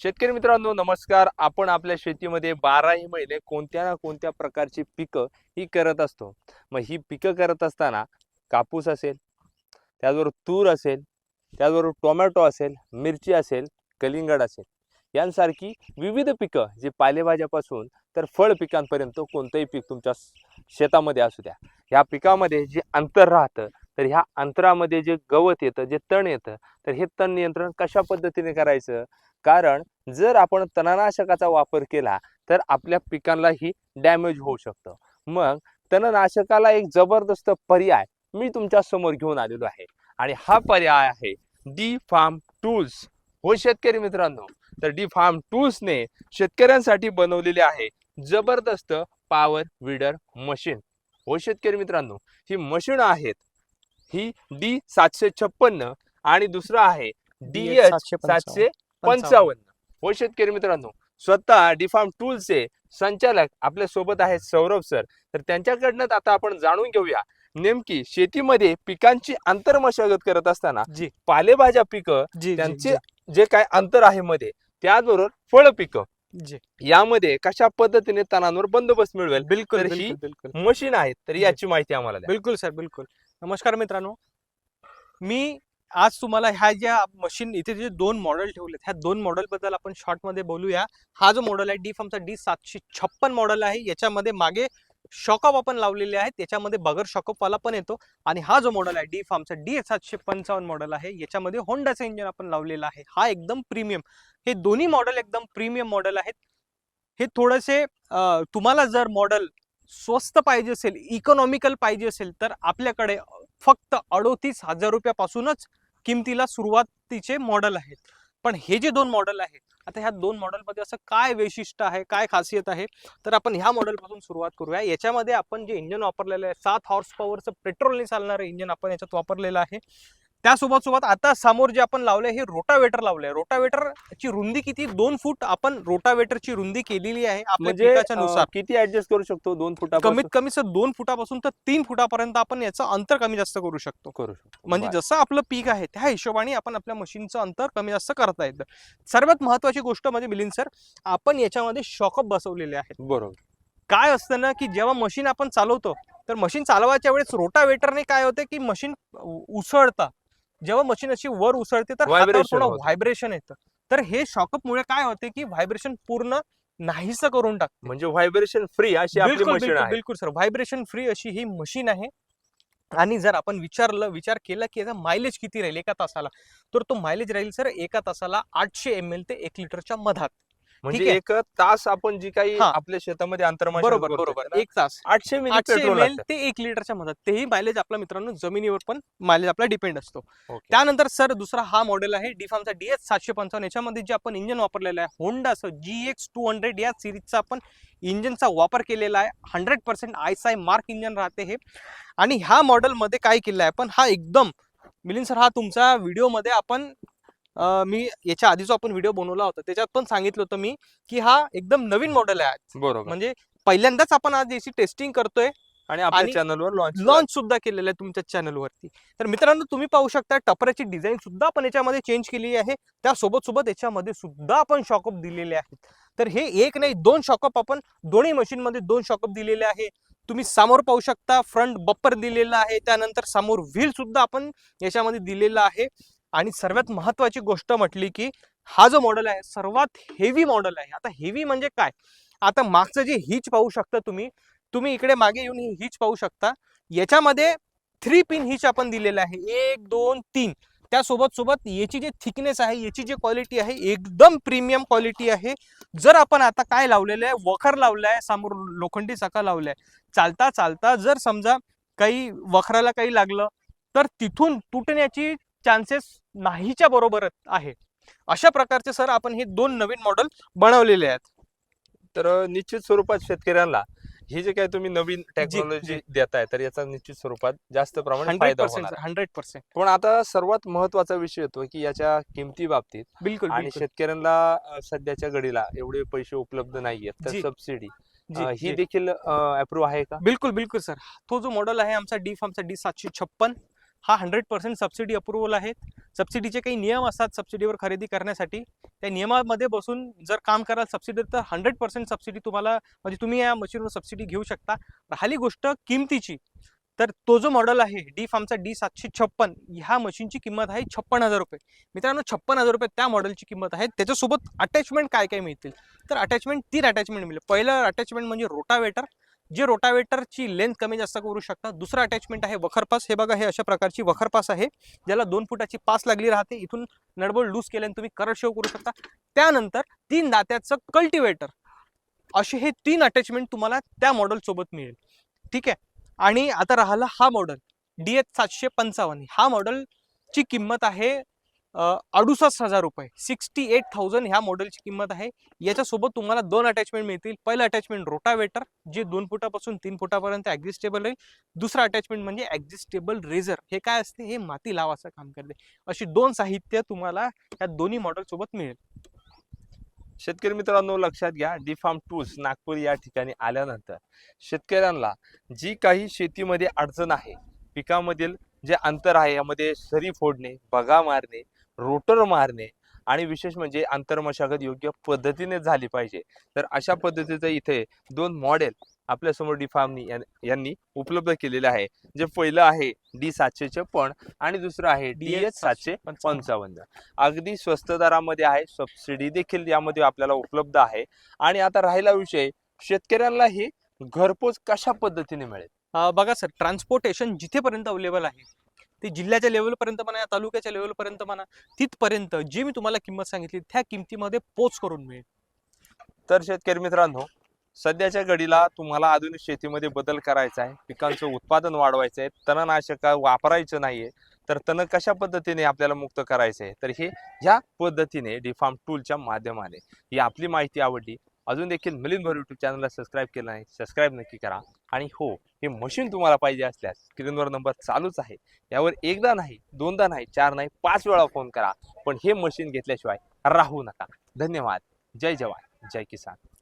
शेतकरी मित्रांनो नमस्कार. आपण आपल्या शेतीमध्ये बाराही महिने कोणत्या ना कोणत्या प्रकारची पिकं ही करत असतो. मग ही पिकं करत असताना कापूस असेल त्याचबरोबर तूर असेल त्याचबरोबर टोमॅटो असेल मिरची असेल कलिंगड असेल यांसारखी विविध पिकं जी पालेभाज्यापासून तर फळ पिकांपर्यंत कोणतंही पीक तुमच्या शेतामध्ये असू द्या. ह्या पिकामध्ये जे अंतर राहतं तर ह्या अंतरामध्ये जे गवत येतं जे तण येतं तर हे तण नियंत्रण कशा पद्धतीने करायचं? कारण जर आपण तणनाशकाचा वापर केला तर आपल्या पिकांनाही डॅमेज होऊ शकतं. मग तणनाशकाला एक जबरदस्त पर्याय मी तुमच्यासमोर घेऊन आलेलो आहे. आणि हा पर्याय आहे डी फार्म टूल्स. हो शेतकरी मित्रांनो तर डी फार्म टूल्सने शेतकऱ्यांसाठी बनवलेले आहे जबरदस्त पॉवर विडर मशीन. हो शेतकरी मित्रांनो ही मशीन आहेत ही डी सातशे छप्पन्न आणि दुसरं आहे डी एच सातशे पंचावन्न. हो शेतकरी मित्रांनो स्वतः डिफार्म टूल्सचे संचालक आपल्यासोबत आहेत सौरभ सर. तर त्यांच्याकडनं आता आपण जाणून घेऊया. नेमकी शेतीमध्ये पिकांची आंतरमशागत करत असताना जी. पालेभाज्या पिकं त्यांचे जे. काय अंतर आहे मध्ये त्याचबरोबर फळ पिकं. यामध्ये कशा पद्धतीने तणांवर बंदोबस्त मिळवेल? बिलकुल ही मशीन आहेत तर याची माहिती आम्हाला बिलकुल सर बिलकुल. नमस्कार मित्रांनो. मी आज तुम्हाला ह्या ज्या मशीन इथे जे दोन मॉडेल ठेवलेत ह्या दोन मॉडेल बद्दल आपण शॉर्टमध्ये बोलूया. हा जो मॉडेल आहे डी फॉर्मचा डी सातशे छप्पन मॉडेल आहे. याच्यामध्ये मागे शॉकअप आपण लावलेले आहेत. त्याच्यामध्ये बगर शॉकअपवाला पण येतो. आणि हा जो मॉडेल आहे डी फार्मचा डी सातशे पंचावन्न मॉडेल आहे. याच्यामध्ये होंडाचं इंजिन आपण लावलेलं आहे. हा एकदम प्रीमियम हे दोन्ही मॉडेल एकदम प्रीमियम मॉडेल आहेत. हे थोडेसे तुम्हाला जर मॉडेल स्वस्त पाहिजे असेल इकॉनॉमिकल पाहिजे असेल तर आपल्याकडे फक्त अडोतीस हजार रुपयापासूनच किमतीला सुरुवातीचे मॉडेल आहेत. पण हे जे दोन मॉडेल आहेत आता ह्या दोन मॉडेलमध्ये असं काय वैशिष्ट्य आहे काय खासियत आहे? तर आपण ह्या मॉडेलपासून सुरुवात करूया. याच्यामध्ये आपण जे इंजिन वापरलेलं आहे सात हॉर्स पॉवरचं पेट्रोलने चालणारं इंजिन आपण याच्यात वापरलेलं आहे. त्यासोबत सोबत आता समोर जे आपण लावलंय हे रोटावेटर लावलंय. रोटावेटरची रुंदी किती? दोन फूट आपण रोटावेटरची रुंदी केलेली आहे आपल्या म्हणजे नुसार. किती ऍडजस्ट करू शकतो दोन फुटापासून? कमीत कमी सर दोन फुटापासून तर तीन फुटापर्यंत आपण याचं अंतर कमी जास्त करू शकतो. करू शकतो. म्हणजे. जसं आपलं पीक आहे त्या हिशोबाने आपण आपल्या मशीनचं अंतर कमी जास्त करता येतं. सर्वात महत्वाची गोष्ट म्हणजे मिलिंद सर आपण याच्यामध्ये शॉकअप बसवलेले आहेत. बरोबर. काय असतं ना की जेव्हा मशीन आपण चालवतो तर मशीन चालवायच्या वेळेस रोटावेटरने काय होते की मशीन उसळतं. जेव्हा मशीन अशी वर उसळते तर हातावर थोडं. व्हायब्रेशन येतं. तर हे शॉकअप मुळे काय होते की व्हायब्रेशन पूर्ण नाहीसं करून टाकते. म्हणजे व्हायब्रेशन फ्री अशी आपली मशीन बिलकुल आहे. बिलकुल सर व्हायब्रेशन फ्री अशी ही मशीन आहे. आणि जर आपण विचारलं विचार केला की याचा मायलेज किती राहील एका तासाला? तर तो मायलेज राहील सर एका तासाला आठशे एम एल ते एक लिटरच्या मधात. म्हणजे. एक तास आपण जी काही हा. आपल्या शेतामध्ये अंतर्मशागत बरोबर बरोबर. त्याला एक तास. आठशे मिली आठशे पेट्रोल लागतं. ते एक लिटरच्या मधात. तेही मायलेज आपल्या मित्रांनो जमिनीवर पण मायलेज आपला डिपेंड असतो. Okay. त्यानंतर सर दुसरा हा मॉडेल आहे डिफार्मचा डी एच सातशे पंचावन्न. याच्यामध्ये जे आपण इंजिन वापरलेलं आहे होंडाचं जी एक्स टू हंड्रेड या सिरीजचा आपण इंजिनचा वापर केलेला आहे. Hundred percent ISI mark engine राहते हे. आणि ह्या मॉडेलमध्ये काय केलं आहे पण हा एकदम मिलिंद सर हा तुमचा व्हिडिओमध्ये आपण मी याच्या आधी जो आपण व्हिडिओ बनवला होता. त्याच्यात पण सांगितलं होतं मी की हा एकदम नवीन मॉडेल आहे बरोबर. म्हणजे पहिल्यांदाच आपण आज याची टेस्टिंग करतोय आणि आपल्या चॅनलवर लॉन्च लॉन्च सुद्धा केलेलं आहे तुमच्या चॅनलवरती तर मित्रांनो तुम्ही पाहू शकता टपऱ्याची डिझाईन सुद्धा आपण याच्यामध्ये चेंज केलेली आहे. त्यासोबत सोबत याच्यामध्ये सुद्धा आपण शॉकअप दिलेले आहेत. तर हे एक नाही दोन शॉकअप आपण दोन्ही मशीनमध्ये दोन शॉकअप दिलेले आहे. तुम्ही समोर पाहू शकता फ्रंट बप्पर दिलेला आहे. त्यानंतर समोर व्हील सुद्धा आपण याच्यामध्ये दिलेला आहे. आणि सर्वात महत्वाची गोष्ट म्हटली की हा जो मॉडेल आहे सर्वात हेवी मॉडेल आहे. आता हेवी म्हणजे काय? आता मागचं जे हिच पाहू शकता तुम्ही तुम्ही इकडे मागे येऊन ही हिच पाहू शकता. याच्यामध्ये थ्री पिन हिच आपण दिलेलं आहे. एक दोन तीन. त्यासोबत सोबत याची जे थिकनेस आहे याची जी क्वालिटी आहे एकदम प्रीमियम क्वालिटी आहे. जर आपण आता काय लावलेलं आहे वखर लावलं आहे समोर लोखंडी चाका आहे चालता चालता जर समजा काही वखराला काही लागलं तर तिथून तुटण्याची चान्सेस नाहीच्या बरोबर आहे अशा प्रकारचे सर आपण हे दोन नवीन मॉडेल बनवलेले आहेत तर निश्चित स्वरूपात शेतकऱ्यांना हे जे काही तुम्ही नवीन टेक्नॉलॉजी. देताय तर याचा निश्चित स्वरूपात जास्त प्रमाणात फायदा होणार. हंड्रेड पर्सेंट पण आता सर्वात महत्त्वाचा विषय येतो की याच्या किमती बाबतीत बिलकुल आणि. शेतकऱ्यांना सध्याच्या घडीला एवढे पैसे उपलब्ध नाहीयेत तर. सबसिडी ही. देखील अप्रूव्ह आहे का बिलकुल बिलकुल सर तो जो मॉडेल आहे आमचा डी फार्मचा डी सातशे छप्पन हा हंड्रेड पर्सेंट सबसिडी अप्रुव्हल आहेत. सबसिडीचे काही नियम असतात सबसिडीवर खरेदी करण्यासाठी. त्या नियमामध्ये बसून जर काम कराल सबसिडी तर हंड्रेड पर्सेंट सबसिडी तुम्हाला म्हणजे तुम्ही या मशीनवर सबसिडी घेऊ शकता. राहिली गोष्ट किमतीची. तर तो जो मॉडेल आहे डी फार्मचा डी सातशे छप्पन ह्या मशीनची किंमत आहे छप्पन हजार रुपये. मित्रांनो छप्पन हजार रुपये त्या मॉडेलची किंमत आहे. त्याच्यासोबत अटॅचमेंट काय काय मिळतील? तर अटॅचमेंट तीन अटॅचमेंट मिळेल. पहिलं अटॅचमेंट म्हणजे रोटावेटर जे रोटावेटरची लेंथ कमी जास्त करू शकता दुसरं अटॅचमेंट आहे वखरपास. हे बघा हे अशा प्रकारची वखरपास आहे ज्याला दोन फुटाची पास लागली राहते. इथून नडबोल लूज केल्याने तुम्ही करड शेव करू शकता. त्यानंतर तीन दात्याचं कल्टिवेटर असे हे तीन अटॅचमेंट तुम्हाला त्या मॉडलसोबत मिळेल. ठीक आहे? आणि आता राहिला हा मॉडेल डी एच सातशे पंचावन्न. हा मॉडेलची किंमत आहे अडुसष्ट हजार रुपये. सिक्स्टी एट थाउजंड ह्या मॉडेलची किंमत आहे. याच्यासोबत तुम्हाला दोन अटॅचमेंट मिळतील. पहिलं अटॅचमेंट रोटावेटर जे दोन फुटापासून तीन फुटापर्यंत ॲक्झिस्टेबल राहील. दुसरं अटॅचमेंट म्हणजे ॲक्झिस्टेबल रेझर हे काय असते? हे माती लावाचं काम करते. अशी दोन साहित्य तुम्हाला या दोन्ही मॉडेलसोबत मिळेल. शेतकरी मित्रांनो लक्षात घ्या. डी फार्म टूल्स नागपूर या ठिकाणी आल्यानंतर शेतकऱ्यांना जी काही शेतीमध्ये अडचण आहे पिकामधील जे अंतर आहे यामध्ये सरी फोडणे बगा मारणे रोटर मारणे आणि विशेष म्हणजे आंतरमशागत योग्य पद्धतीने झाली पाहिजे. तर अशा पद्धतीचं इथे दोन मॉडेल आपल्यासमोर डी फार्मनी यां- यांनी उपलब्ध केलेले आहे. जे पहिलं आहे डी सातशे छप्पन आणि दुसरं आहे डी एच सातशे पंचावन्न. अगदी स्वस्त दरामध्ये आहे सबसिडी देखील यामध्ये आपल्याला उपलब्ध आहे. आणि आता राहिला विषय शेतकऱ्यांना ही घरपोच कशा पद्धतीने मिळेल? बघा सर ट्रान्सपोर्टेशन जिथेपर्यंत अवेलेबल आहे ते जिल्ह्याच्या लेवलपर्यंत म्हणा या तालुक्याच्या लेवलपर्यंत म्हणा तिथपर्यंत जी मी तुम्हाला किंमत सांगितली त्या किमतीमध्ये पोच करून मिळेल. तर शेतकरी मित्रांनो सध्याच्या घडीला तुम्हाला आधुनिक शेतीमध्ये बदल करायचा आहे. पिकांचं उत्पादन वाढवायचं आहे. तणनाशक वापरायचं नाहीये. तर तण कशा पद्धतीने आपल्याला मुक्त करायचं आहे? तर हे ह्या पद्धतीने डिफार्म टूलच्या माध्यमाने ही आपली माहिती आवडली. अजून देखील मिलिंद भर यूट्यूब चॅनलला सबस्क्राईब केलं नाही सबस्क्राईब नक्की करा. आणि हो हे मशीन तुम्हाला पाहिजे असल्यास स्क्रीनवर नंबर चालूच आहे. यावर एकदा नाही दोनदा नाही चार नाही पाच वेळा फोन करा. पण हे मशीन घेतल्याशिवाय राहू नका. धन्यवाद. जय जवान. जय किसान.